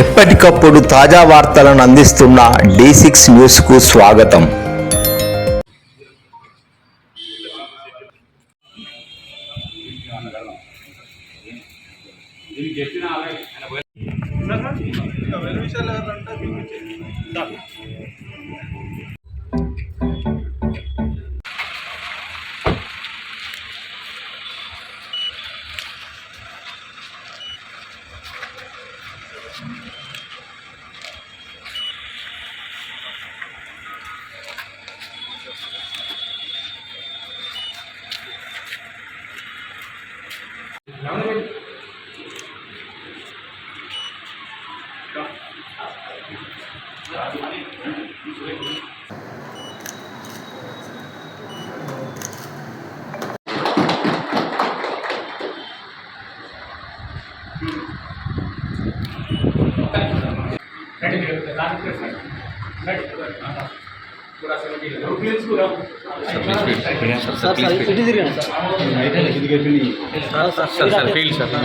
ఎప్పటికప్పుడు తాజా వార్తలను అందిస్తున్న డి సిక్స్ న్యూస్కు స్వాగతం. చెప్పిన సార్ ఫీల్డ్ సార్ సార్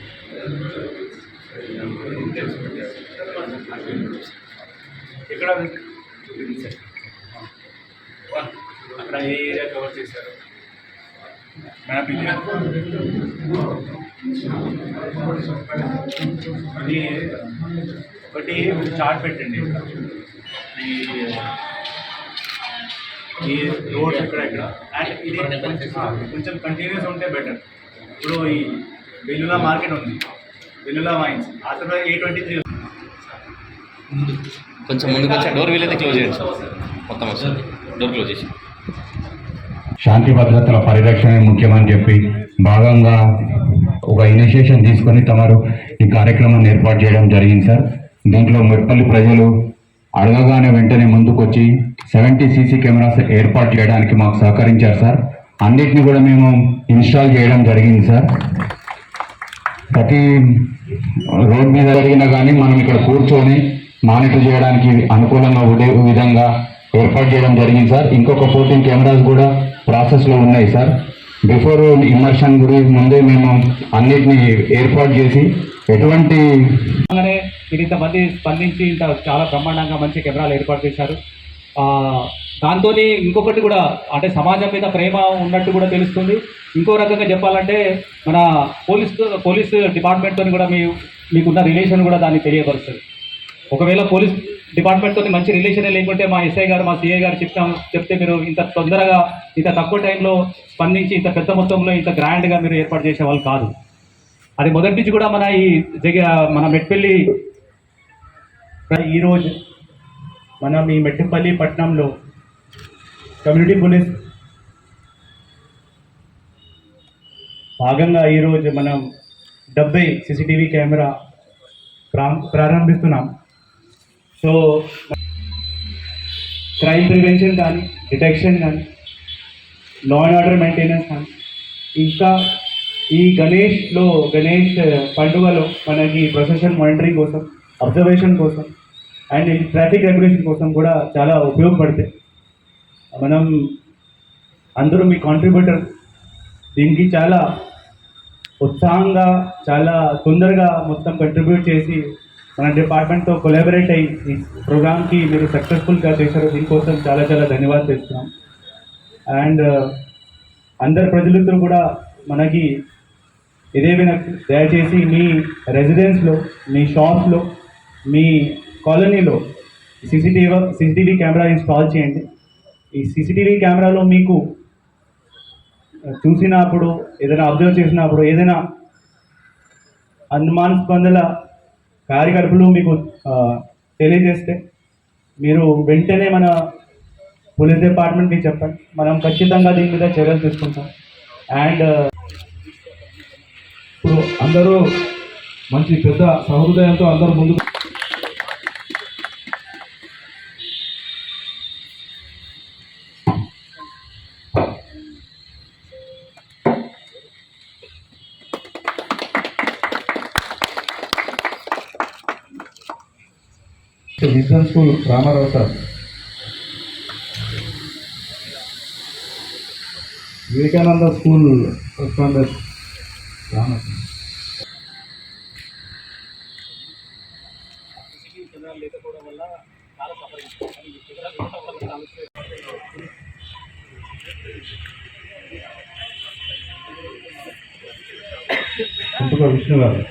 ఎక్కడ అక్కడ ఏ ఏరియా కవర్ చేశారు? మ్యాప్ ఇది అది ఒకటి చార్ట్ పెట్టండి. ఈ ఈ రోడ్ ఎక్కడ ఎక్కడ అండ్ ఇది కొంచెం- కొంచెం కంటిన్యూస్ ఉంటే బెటర్ ఇప్పుడు ఈ వెల్లులా మార్కెట్ ఉంది. వెల్లులా వైన్స్. ఆ తర్వాత ఏ ట్వంటీ త్రీ కొంచెం ముందుకు వచ్చి డోర్ వీలైతే క్లోజ్ చేయండి. మొత్తం వస్తుంది. డోర్ క్లోజ్ చేసి. శాంతి భద్రతల పరిరక్షణ ముఖ్యమని చెప్పి భాగంగా ఒక ఇనిషియేషన్ తీసుకొని తమరు ఈ కార్యక్రమాన్ని ఏర్పాటు చేయడం జరిగింది సార్. దీంట్లో మెట్పల్లి ప్రజలు అడగగానే వెంటనే ముందుకొచ్చి సెవెంటీ సీసీ కెమెరాస్ ఏర్పాటు చేయడానికి మాకు సహకరించారు సార్. అన్నిటిని కూడా మేము ఇన్స్టాల్ చేయడం జరిగింది సార్. ప్రతి రోడ్ మీద జరిగినా కానీ మనం ఇక్కడ కూర్చొని మానిటర్ చేయడానికి అనుకూలంగా ఉండే విధంగా ఏర్పాటు చేయడం జరిగింది సార్. ఇంకొక ఫోర్టీన్ కెమెరాస్ కూడా ప్రాసెస్లో ఉన్నాయి సార్. బిఫోర్ ఇమర్షన్ గురించి ముందే మేము అన్నిటిని ఏర్పాటు చేసి ఎటువంటి అలానే మీరు ఇంతమంది స్పందించి ఇంత చాలా బ్రహ్మాండంగా మంచి కెమెరాలు ఏర్పాటు చేశారు. దాంతో ఇంకొకటి కూడా అంటే సమాజం మీద ప్రేమ ఉన్నట్టు కూడా తెలుస్తుంది. ఇంకో రకంగా చెప్పాలంటే మన పోలీస్ పోలీస్ డిపార్ట్మెంట్తో కూడా మీ మీకున్న రిలేషన్ కూడా దాన్ని తెలియపరుస్తుంది. ఒకవేళ పోలీస్ డిపార్ట్మెంట్తో మంచి రిలేషన్ లేకుంటే మా ఎస్ఐ గారు మా సిఐ గారు చెప్తాం చెప్తే మీరు ఇంత తొందరగా ఇంత తక్కువ టైంలో స్పందించి ఇంత పెద్ద మొత్తంలో ఇంత గ్రాండ్గా మీరు ఏర్పాటు చేసే వాళ్ళు కాదు. అది మొదటి నుంచి కూడా మన ఈ జగ మన మెట్పెల్లి ఈరోజు మనం ఈ మెట్టిపల్లి పట్టణంలో కమ్యూనిటీ పోలీస్ భాగంగా ఈరోజు మనం డెబ్బై సీసీటీవీ కెమెరా ప్రా ప్రారంభిస్తున్నాం. సో క్రైమ్ ప్రివెన్షన్ కానీ డిటెక్షన్ కానీ లా అండ్ ఆర్డర్ మెయింటెనెన్స్ కానీ ఇంకా ఈ గణేష్లో గణేష్ పండుగలో మనకి ప్రొసెషన్ మానిటరింగ్ కోసం అబ్జర్వేషన్ కోసం అండ్ ఈ ట్రాఫిక్ రెగ్యులేషన్ కోసం కూడా చాలా ఉపయోగపడతాయి మనం అందరూ మీ కాంట్రిబ్యూటర్ దీనికి చాలా ఉత్సాహంగా చాలా తొందరగా మొత్తం కంట్రిబ్యూట్ చేసి మన డిపార్ట్మెంట్తో కొలాబరేట్ అయ్యి ఈ ప్రోగ్రామ్కి మీరు సక్సెస్ఫుల్గా చేశారు. దీనికోసం చాలా చాలా ధన్యవాదాలు చేస్తున్నాం అండ్ uh, అందరు ప్రజలందరూ కూడా మనకి ఇదే దయచేసి మీ రెసిడెన్స్లో మీ షాప్స్లో మీ కాలనీలో సీసీటీవీ సీసీటీవీ కెమెరా ఇన్స్టాల్ చేయండి. ఈ సీసీటీవీ కెమెరాలో మీకు చూసినప్పుడు ఏదైనా అబ్జర్వ్ చేసినప్పుడు ఏదైనా అనుమానాస్పందల కార్యకలాపాలు మీకు తెలియజేస్తే మీరు వెంటనే మన పోలీస్ డిపార్ట్మెంట్కి చెప్పండి. మనం ఖచ్చితంగా దీని మీద చర్యలు తీసుకుంటాం. అండ్ ఇప్పుడు అందరూ మంచి పెద్ద సహృదయంతో అందరూ ముందు ముందుకు vision school Ramarao sir. Vivekananda school from the Vishnu garu